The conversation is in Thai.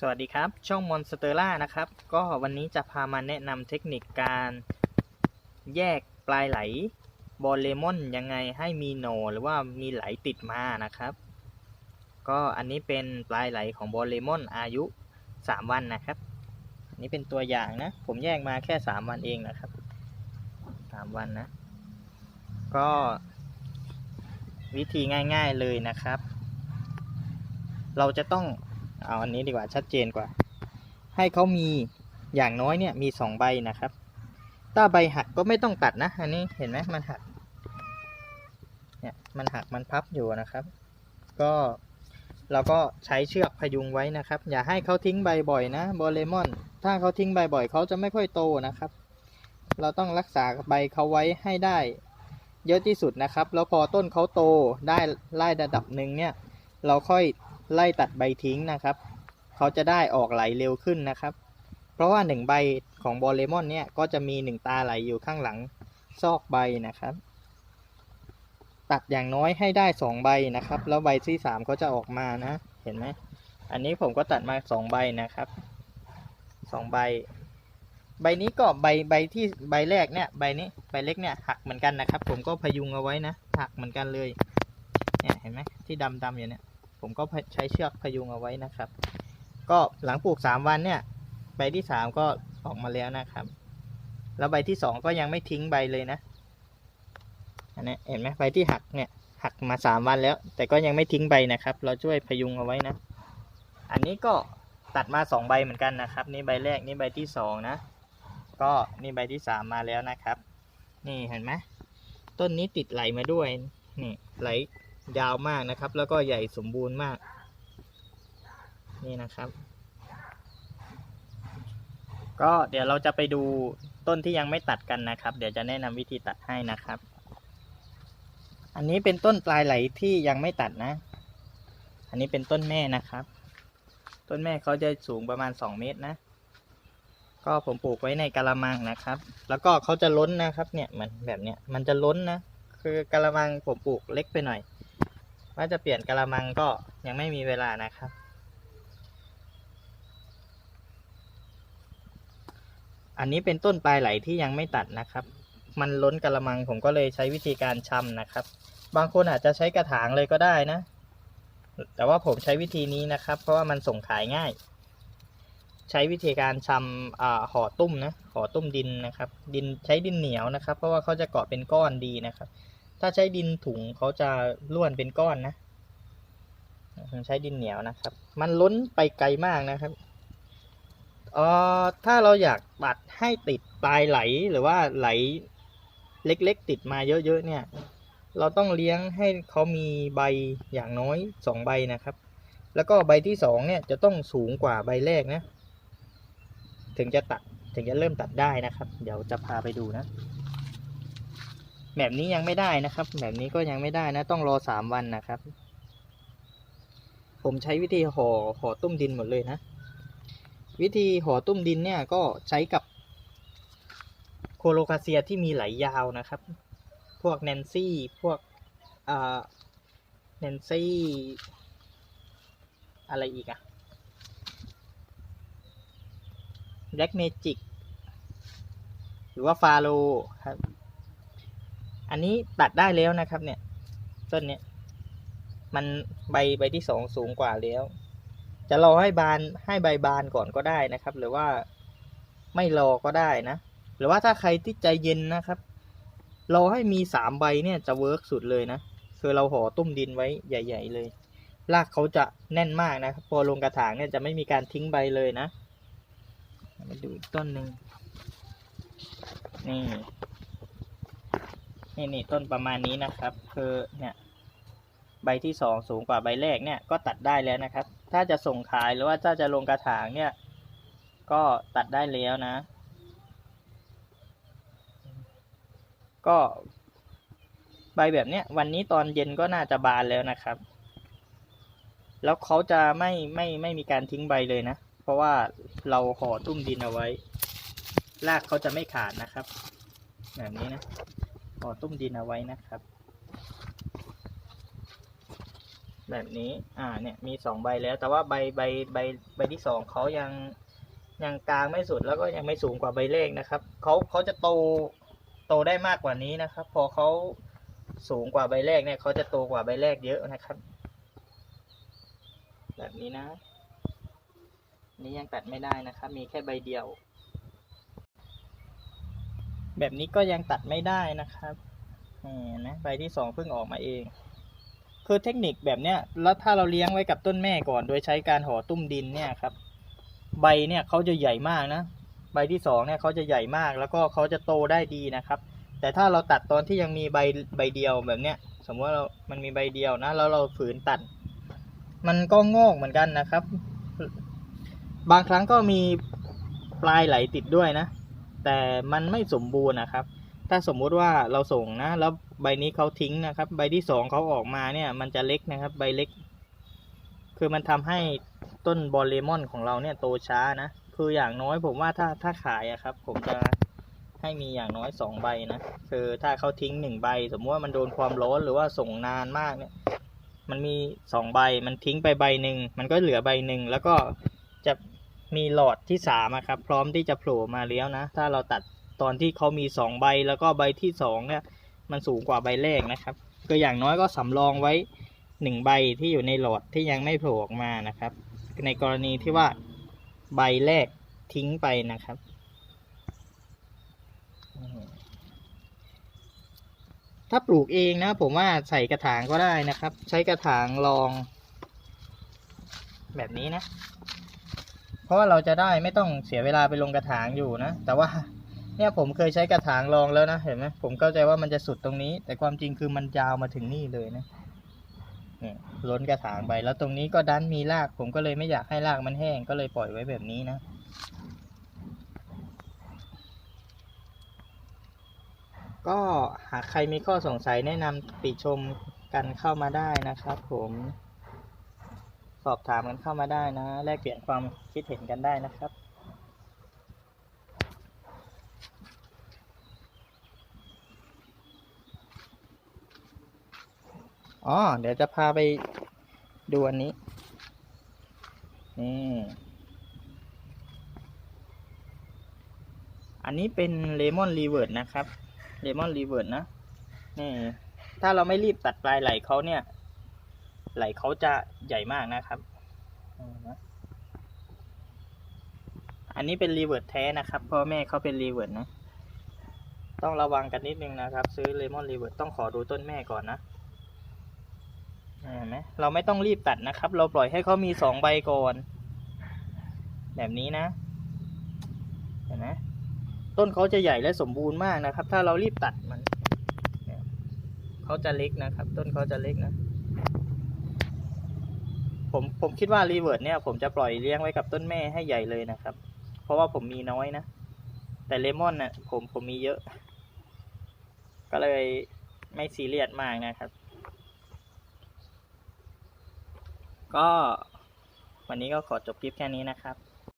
สวัสดีครับ ช่องมอนสเตอร่านะครับ ก็วันนี้จะพามาแนะนำเทคนิคการแยกปลายไหลบอลเลมอนยังไงให้มีโนหรือว่ามีไหลติดมานะครับ ก็อันนี้เป็นปลายไหลของบอลเลมอนอายุ 3 วันนะครับ อันนี้เป็นตัวอย่างนะ ผมแยกมาแค่ 3 วันเองนะครับ 3 วันนะ ก็วิธีง่าย ๆเลยนะครับ เราจะต้อง เอาอันนี้ดีกว่าชัดเจนกว่า ให้เขามีอย่างน้อยเนี่ยมีสองใบนะครับ ถ้าใบหักก็ไม่ต้องตัดนะ อันนี้เห็นไหมมันหัก เนี่ยมันหักมันพับอยู่นะครับ ก็เราก็ใช้เชือกพยุงไว้นะครับ อย่าให้เขาทิ้งใบบ่อยนะบอเลมอน ถ้าเขาทิ้งใบบ่อยเขาจะไม่ค่อยโตนะครับ เราต้องรักษาใบเขาไว้ให้ได้เยอะที่สุดนะครับ แล้วพอต้นเขาโตได้ไล่ระดับหนึ่งเนี่ย เราค่อย ไล่ตัดใบทิ้งนะครับ เขาจะได้ออกไหลเร็วขึ้นนะครับ เพราะว่าหนึ่งใบของบอลเลมอนเนี่ยก็จะมีหนึ่งตาไหลอยู่ข้างหลังซอกใบนะครับ ตัดอย่างน้อยให้ได้สองใบนะครับ แล้วใบที่สามก็จะออกมานะ เห็นไหมอันนี้ผมก็ตัดมาสองใบนะครับสองใบ ใบนี้ก็ใบใบที่ใบแรกเนี่ยใบนี้ใบเล็กเนี่ยหักเหมือนกันนะครับ ผมก็พยุงเอาไว้นะหักเหมือนกันเลยเนี่ยเห็นไหมที่ดำดำอยู่เนี่ย ผมก็ใช้เชือกพยุงเอาไว้นะครับ ก็หลังปลูกสามวันเนี่ยใบที่สามก็ออกมาแล้วนะครับ แล้วใบที่สองก็ยังไม่ทิ้งใบเลยนะอันนี้เห็นไหมใบที่หักเนี่ยหักมาสามวันแล้ว แต่ก็ยังไม่ทิ้งใบนะครับ เราช่วยพยุงเอาไว้นะ อันนี้ก็ตัดมาสองใบเหมือนกันนะครับ นี่ใบแรกนี่ใบที่สองนะ ก็นี่ใบที่สามมาแล้วนะครับ นี่เห็นไหมต้นนี้ติดไหลมาด้วยนี่ไหล ยาวมากนะครับ แล้วก็ใหญ่สมบูรณ์มาก นี่นะครับ ก็เดี๋ยวเราจะไปดูต้นที่ยังไม่ตัดกันนะครับ เดี๋ยวจะแนะนำวิธีตัดให้นะครับ อันนี้เป็นต้นปลายไหลที่ยังไม่ตัดนะ อันนี้เป็นต้นแม่นะครับ ต้นแม่เขาจะสูงประมาณสองเมตรนะก็ผมปลูกไว้ในกะละมังนะครับ แล้วก็เขาจะล้นนะครับ เนี่ยมันแบบเนี้ยมันจะล้นนะ คือกะละมังผมปลูกเล็กไปหน่อย ว่าจะเปลี่ยนกะละมังก็ยังไม่มีเวลานะครับ อันนี้เป็นต้นปลายไหลที่ยังไม่ตัดนะครับ มันล้นกะละมังผมก็เลยใช้วิธีการชำนะครับ บางคนอาจจะใช้กระถางเลยก็ได้นะ แต่ว่าผมใช้วิธีนี้นะครับ เพราะว่ามันส่งขายง่าย ใช้วิธีการชำอ่าห่อตุ้มนะห่อตุ้มดินนะครับ ดินใช้ดินเหนียวนะครับ เพราะว่าเขาจะเกาะเป็นก้อนดีนะครับ ถ้าใช้ดินถุงเขาจะร่วนเป็นก้อนนะผมใช้ดินเหนียวนะครับ มันล้นไปไกลมากนะครับเอ่อถ้าเราอยากตัดให้ติดปลายไหลหรือว่าไหลเล็กๆ ติดมาเยอะๆเนี่ย เราต้องเลี้ยงให้เขามีใบอย่างน้อยสองใบนะครับ แล้วก็ใบที่สองเนี่ยจะต้องสูงกว่าใบแรกนะ ถึงจะตัดถึงจะเริ่มตัดได้นะครับ เดี๋ยวจะพาไปดูนะ แบบนี้ยังไม่ได้นะครับ แบบนี้ก็ยังไม่ได้นะ ต้องรอสามวันนะครับ ผมใช้วิธีห่อห่อตุ้มดินหมดเลยนะ วิธีห่อตุ้มดินเนี่ยก็ใช้กับโคโลคาเซียที่มีไหลยาวนะครับ พวกแนนซี่พวกอ่าแนนซี่อะไรอีกอะแบล็กเมจิก หรือว่าฟาโลครับ อันนี้ตัดได้แล้วนะครับ เนี่ย ต้นเนี้ยมันใบใบที่สองสูงกว่าแล้ว จะรอให้บานให้ใบบานก่อนก็ได้นะครับ หรือว่าไม่รอก็ได้นะ หรือว่าถ้าใครที่ใจเย็นนะครับรอให้มีสามใบเนี่ยจะเวิร์กสุดเลยนะคือเราห่อตุ้มดินไว้ใหญ่ ๆ เลย รากเขาจะแน่นมากนะครับ พอลงกระถางเนี่ยจะไม่มีการทิ้งใบเลยนะมาดูอีกต้นหนึ่งนี่ นี่นี่ต้นประมาณนี้นะครับ คือเนี่ยใบที่สองสูงกว่าใบแรกเนี่ยก็ตัดได้แล้วนะครับ ถ้าจะส่งขายหรือว่าถ้าจะลงกระถางเนี่ยก็ตัดได้แล้วนะ ก็ ใบแบบเนี้ยวันนี้ตอนเย็นก็น่าจะบานแล้วนะครับ แล้วเขาจะไม่ไม่ไม่มีการทิ้งใบเลยนะ เพราะว่าเราห่อตุ้มดินเอาไว้รากเขาจะไม่ขาดนะครับ แบบนี้นะ ห่อตุ้มดินเอาไว้นะครับ แบบนี้ อ่า เนี่ย มีสองใบแล้ว แต่ว่าใบใบใบใบที่สองเขายังยังกลางไม่สุดแล้วก็ยังไม่สูงกว่าใบแรกนะครับเขาเขาจะโตโตได้มากกว่านี้นะครับ พอเขาสูงกว่าใบแรกเนี่ยเขาจะโตกว่าใบแรกเยอะนะครับ แบบนี้นะ นี่ยังตัดไม่ได้นะครับ มีแค่ใบเดียว แบบนี้ก็ยังตัดไม่ได้นะครับนี่นะใบที่สองเพิ่งออกมาเอง คือเทคนิคแบบเนี้ย แล้วถ้าเราเลี้ยงไว้กับต้นแม่ก่อน โดยใช้การห่อตุ้มดินเนี่ยครับ ใบเนี่ยเขาจะใหญ่มากนะ ใบที่สองเนี่ยเขาจะใหญ่มาก แล้วก็เขาจะโตได้ดีนะครับ แต่ถ้าเราตัดตอนที่ยังมีใบใบเดียวแบบเนี้ย สมมติว่าเรา มันมีใบเดียวนะ แล้วเราฝืนตัด มันก็งอกเหมือนกันนะครับ บางครั้งก็มีปลายไหลติดด้วยนะ แต่มันไม่สมบูรณ์นะครับ ถ้าสมมุติว่าเราส่งนะ แล้วใบนี้เขาทิ้งนะครับ ใบที่สองเขาออกมาเนี่ยมันจะเล็กนะครับ ใบเล็ก คือมันทำให้ต้นบอลเลมอนของเราเนี่ยโตช้านะคืออย่างน้อยผมว่าถ้าถ้าขายอะครับ ผมจะให้มีอย่างน้อยสองใบนะคือถ้าเขาทิ้งหนึ่งใบ สมมติว่ามันโดนความร้อนหรือว่าส่งนานมากเนี่ย มันมีสองใบมันทิ้งไปใบหนึ่งมันก็เหลือใบหนึ่งแล้วก็ มีหลอดที่สามครับ พร้อมที่จะโผล่มาแล้วนะ ถ้าเราตัดตอนที่เขามีสองใบแล้วก็ใบที่สองเนี่ย มันสูงกว่าใบแรกนะครับ ก็อย่างน้อยก็สำรองไว้หนึ่งใบที่อยู่ในหลอดที่ยังไม่โผล่ออกมานะครับ ในกรณีที่ว่าใบแรกทิ้งไปนะครับถ้าปลูกเองนะ ผมว่าใส่กระถางก็ได้นะครับ ใช้กระถางรอง แบบนี้นะ เพราะว่าเราจะได้ไม่ต้องเสียเวลาไปลงกระถางอยู่นะ แต่ว่าเนี่ยผมเคยใช้กระถางรองแล้วนะเห็นไหมผมเข้าใจว่ามันจะสุดตรงนี้ แต่ความจริงคือมันยาวมาถึงนี่เลยนะเนี่ยล้นกระถางไปแล้วตรงนี้ก็ดันมีราก ผมก็เลยไม่อยากให้รากมันแห้งก็เลยปล่อยไว้แบบนี้นะก็หากใครมีข้อสงสัยแนะนำติชมกันเข้ามาได้นะครับผม สอบถามกันเข้ามาได้นะ แลกเปลี่ยนความคิดเห็นกันได้นะครับอ๋อ เดี๋ยวจะพาไปดูอันนี้ นี่ อันนี้เป็นเลมอนรีเวิร์ดนะครับ เลมอนรีเวิร์ดนะ นี่ ถ้าเราไม่รีบตัดปลายไหลเขาเนี่ย ไหลเขาจะใหญ่มากนะครับอันนี้เป็นรีเวิร์ดแท้นะครับพ่อแม่เขาเป็นรีเวิร์ดนะ ต้องระวังกันนิดนึงนะครับ ซื้อเลมอนรีเวิร์ดต้องขอดูต้นแม่ก่อนนะเห็นไหมเราไม่ต้องรีบตัดนะครับ เราปล่อยให้เขามีสองใบก่อน แบบนี้นะเห็นไหมต้นเขาจะใหญ่และสมบูรณ์มากนะครับ ถ้าเรารีบตัดมันเขาจะเล็กนะครับ ต้นเขาจะเล็กนะ ผมผมคิดว่ารีเวิร์ดเนี่ยผมจะปล่อยเลี้ยงไว้กับต้นแม่ให้ใหญ่เลยนะครับ เพราะว่าผมมีน้อยนะ แต่เลมอนเนี่ยผมผมมีเยอะ ก็เลยไม่ซีเรียสมากนะครับ ก็วันนี้ก็ขอจบคลิปแค่นี้นะครับ